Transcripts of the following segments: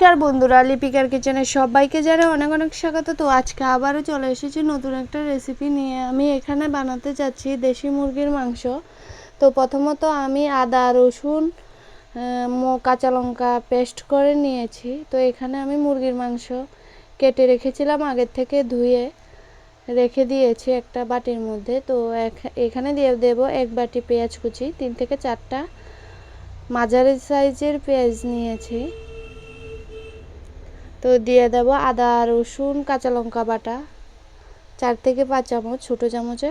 নমস্কার বন্ধুরা, লিপিকার কিচেনে সবাইকে জানাই অনেক অনেক স্বাগত। তো আজকে আবারও চলে এসেছি নতুন একটা রেসিপি নিয়ে। আমি এখানে বানাতে যাচ্ছি দেশি মুরগির মাংস। তো প্রথমত আমি আদা, রসুন কাঁচা লঙ্কা পেস্ট করে নিয়েছি। তো এখানে আমি মুরগির মাংস কেটে রেখেছিলাম, আগের থেকে ধুয়ে রেখে দিয়েছি একটা বাটির মধ্যে। তো এখ- এখানে দিয়ে দেব এক বাটি পেঁয়াজ কুচি, তিন থেকে চারটা মাঝারি সাইজের পেঁয়াজ নিয়েছি। তো দিয়ে দেব আদা, রসুন, কাঁচা লঙ্কা বাটা। চার থেকে পাঁচ চামচ, ছোটো চামচে।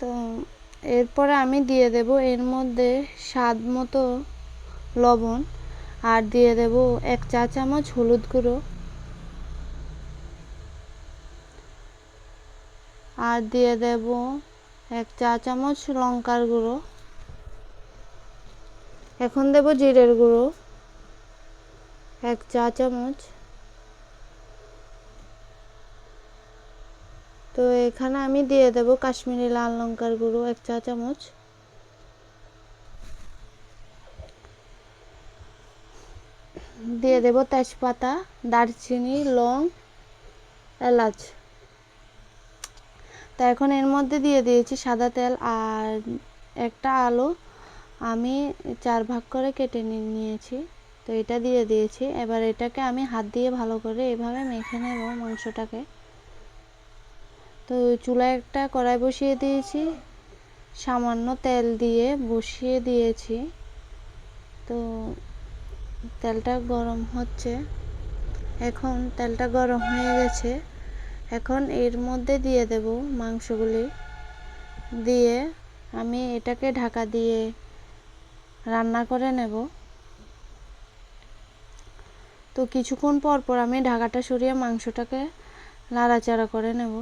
তো এরপরে আমি দিয়ে দেব এর মধ্যে স্বাদ মতো লবণ আর দিয়ে দেব এক চা চামচ হলুদ গুঁড়ো। আর দিয়ে দেব এক চা চামচ লঙ্কার গুঁড়ো। এখন দেব জিরের গুঁড়ো। এক চা চামচ। তো এখানে আমি দিয়ে দেব কাশ্মীরি লাল লঙ্কার গুঁড়ো এক চা চামচ। দিয়ে দেব তেজপাতা, দারচিনি, লং, এলাচ। তো এখন এর মধ্যে দিয়ে দিয়েছি সাদা তেল আর একটা আলু। আমি চার ভাগ করে কেটে নিয়ে নিয়েছি। তো এটা দিয়ে দিয়েছি। এবার এটাকে আমি হাত দিয়ে ভালো করে এভাবে মেখে নেব মাংসটাকে। তো চুলায় একটা কড়াই বসিয়ে দিয়েছি। সামান্য তেল দিয়ে বসিয়ে দিয়েছি। তো তেলটা গরম হচ্ছে। এখন তেলটা গরম হয়ে গেছে। এখন এর মধ্যে দিয়ে দেব মাংসগুলি। দিয়ে আমি এটাকে ঢাকা দিয়ে রান্না করে নেব। তো কিছুক্ষণ পর পর আমি ঢাকাটা সরিয়ে মাংসটাকে নাড়াচাড়া করে নেব।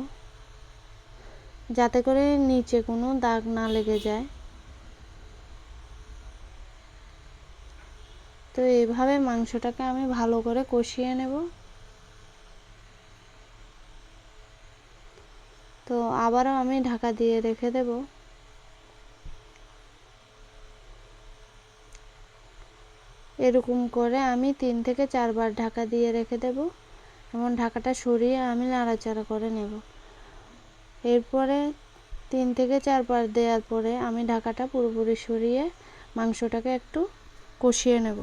যাতে করে নিচে কোনো দাগ না লেগে যায়। তো এইভাবে মাংসটাকে আমি ভালো করে কষিয়ে নেব তো আবারও আমি ঢাকা দিয়ে রেখে দেব। এরকম করে আমি তিন থেকে চারবার ঢাকা দিয়ে রেখে দেব এবং ঢাকাটা সরিয়ে আমি নাড়াচাড়া করে নেব। এরপরে তিন থেকে চারবার দেওয়ার পরে আমি ঢাকাটা পুরোপুরি সরিয়ে মাংসটাকে একটু কষিয়ে নেব।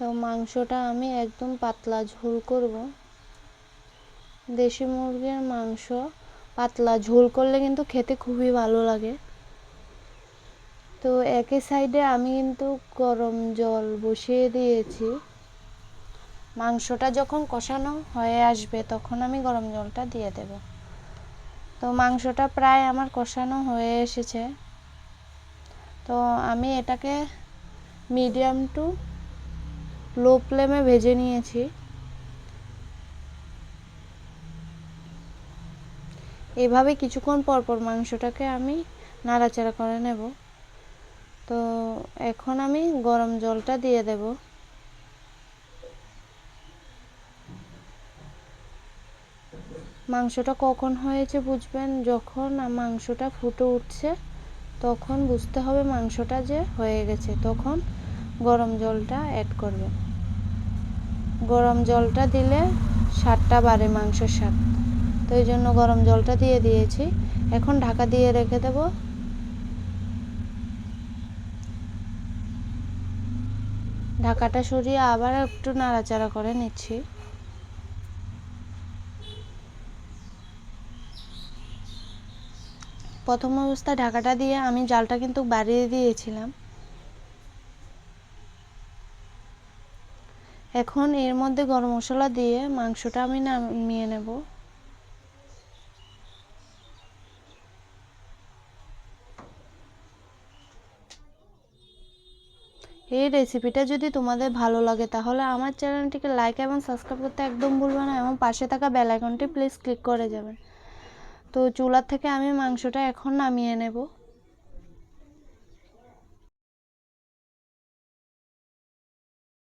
তো মাংসটা আমি একদম পাতলা ঝোল করব। দেশি মুরগির মাংস পাতলা ঝোল করলে কিন্তু খেতে খুবই ভালো লাগে। তো একই সাইডে আমি কিন্তু গরম জল বসিয়ে দিয়েছি। মাংসটা যখন কষানো হয়ে আসবে তখন আমি গরম জলটা দিয়ে দেব। তো মাংসটা প্রায় আমার কষানো হয়ে এসেছে। তো আমি এটাকে মিডিয়াম টু লো ফ্লেমে ভেজে নিয়েছি। এভাবে কিছুক্ষণ পর পর মাংসটাকে আমি নাড়াচাড়া করে নেব। তো এখন আমি গরম জলটা দিয়ে দেব। মাংসটা কখন হয়েছে বুঝবেন? যখন মাংসটা ফুটে উঠছে, তখন বুঝতে হবে মাংসটা যে হয়ে গেছে। তখন গরম জলটা অ্যাড করবে। গরম জলটা দিলে স্বাদটা বাড়ে মাংসের স্বাদ। তো এই জন্য গরম জলটা দিয়ে দিয়েছি। এখন ঢাকা দিয়ে রেখে দেব। ঢাকাটা সরিয়ে আবার একটু নাড়াচাড়া করে নিচ্ছি। প্রথম অবস্থায় ঢাকাটা দিয়ে আমি জালটা কিন্তু বাড়িয়ে দিয়েছিলাম। এখন এর মধ্যে গরম মশলা দিয়ে মাংসটা আমি নামিয়ে নেব। এই রেসিপিটা যদি তোমাদের ভালো লাগে, তাহলে আমার চ্যানেলটিকে লাইক এবং সাবস্ক্রাইব করতে একদম ভুলবে না এবং পাশে থাকা বেল আইকনটি প্লিজ ক্লিক করে যাবেন। তো চুলার থেকে আমি মাংসটা এখন নামিয়ে নেব।